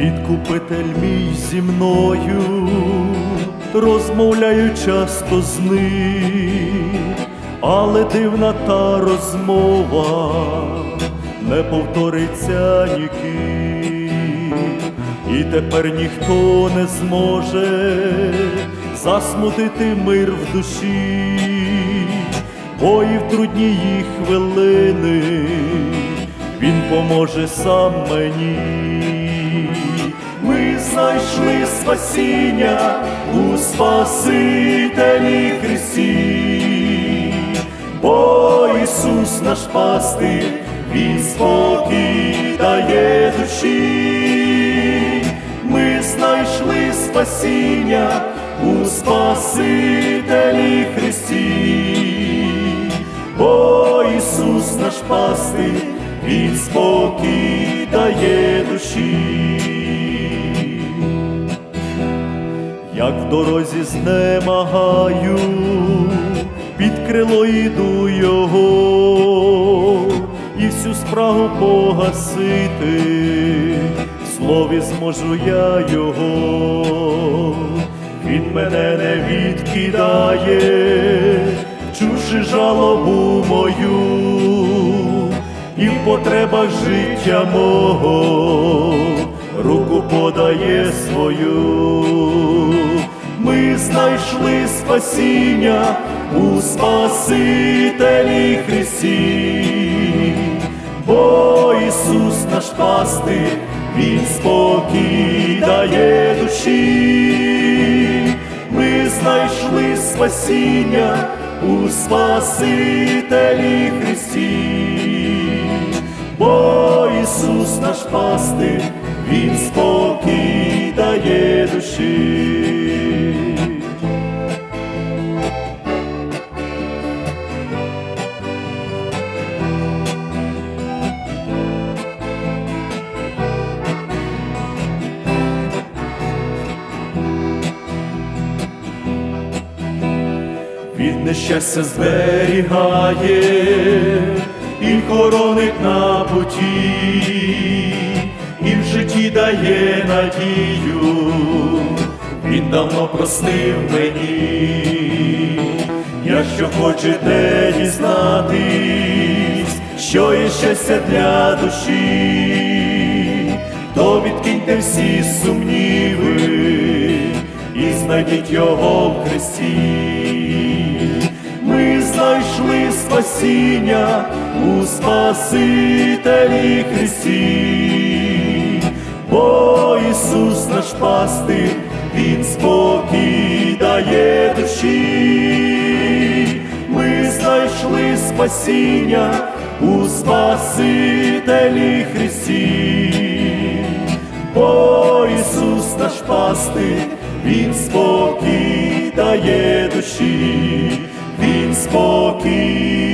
Відкупитель мій зі мною, розмовляю часто з ним, але дивна та розмова не повториться ніким, і тепер ніхто не зможе засмутити мир в душі, бо і в трудні хвилини він поможе сам мені. Знайшли спасіння у Спасителі Христі, бо Ісус наш пастир, Він спокій дає душі. Ми знайшли спасіння у Спасителі Христі, бо Ісус наш пастир, Він спокій дає душі. Як в дорозі знемагаю, під крило йду його, і всю спрагу погасити, в слові зможу я його, він мене не відкидає, чувши жалобу мою, і в потребах життя мого руку подає свою. Ми знайшли спасіння у Спасителі Христі, бо Ісус наш пастир, Він спокій дає душі. Ми знайшли спасіння у Спасителі Христі, бо Ісус наш пастир, Він спокій дає душі. від нещастя зберігає і хоронить на путі, і в житті дає надію, він давно простив мені, якщо хочете дізнатись, що є щастя для душі, то відкиньте всі сумніви і знайдіть його в Христі. Ми знайшли спасіння у Спасителі Христі, бо Ісус наш пастир, Він спокій дає душі. Ми знайшли спасіння у Спасителі Христі, бо Ісус наш пастир, Він спокій дає душі, Він спокій